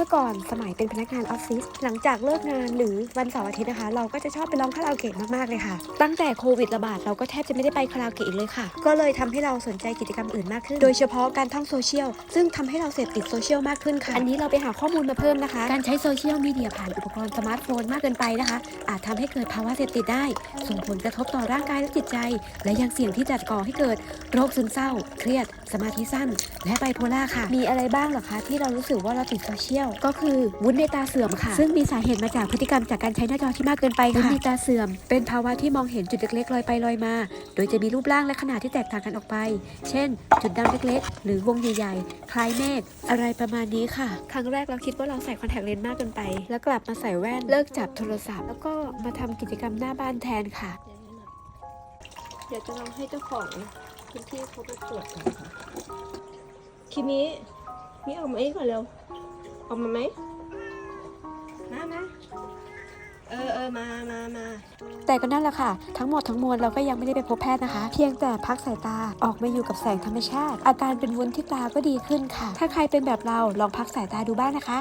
มื่อก่อนสมัยเป็นพนักงานออฟฟิศหลังจากเลิกงานหรือวันเสาร์อาทิตย์นะคะ เราก็จะชอบไปร้องคาราโอเกะมากๆเลยค่ะ ตั้งแต่โควิดระบาดเราก็แทบจะไม่ได้ไปคาราโอเกะอีกเลยค่ะ ก็เลยทำให้เราสนใจกิจกรรมอื่นมากขึ้น โดยเฉพาะการท่องโซเชียล ซึ่งทำให้เราเสพติดโซเชียลมากขึ้นค่ะ อันนี้เราไปหาข้อมูลมาเพิ่มนะคะ การใช้โซเชียลมีเดียผ่านอุปกรณ์สมาร์ทโฟนมากเกินไปนะคะ อาจทำให้เกิดภาวะเสพติดได้ ส่งผลกระทบต่อร่างกายและจิตใจ และยังเสี่ยงที่จะก่อให้เกิด โรคซึมเศร้า เครียด สมาธิสั้น และไบโพล่าค่ะ มีอะไรบ้างเหรอคะที่เรารู้สึกว่าเราติดโซเชียลก็คือวุ้นในตาเสื่อมค่ะ ซึ่งมีสาเหตุมาจากพฤติกรรมจากการใช้หน้าจอที่มากเกินไปค่ะวุ้นในตาเสื่อม เป็นภาวะที่มองเห็นจุดเล็กๆลอยไปลอยมา โดยจะมีรูปร่างและขนาดที่แตกต่างกันออกไป เช่น จุดดำเล็กๆ หรือวงใหญ่ๆ คล้ายเมฆอะไรประมาณนี้ค่ะ ครั้งแรกเราคิดว่าเราใส่คอนแทคเลนส์มากเกินไป แล้วกลับมาใส่แว่นเลิกจับโทรศัพท์ แล้วก็มาทำกิจกรรมหน้าบ้านแทนค่ะ เดี๋ยวจะลองให้เจ้าของพื้นที่เขาไปตรวจก่อนค่ะคิมิมิออกมาอีกก่อนเร็ว ออกมาไหมมามาเออเออมามามาแต่ก็นั่นแหละค่ะ ทั้งหมดทั้งมวลเราก็ยังไม่ได้ไปพบแพทย์นะคะ เพียงแต่พักสายตาออกมาอยู่กับแสงธรรมชาติ อาการเป็นวุ้นที่ตาก็ดีขึ้นค่ะ ถ้าใครเป็นแบบเราลองพักสายตาดูบ้างนะคะ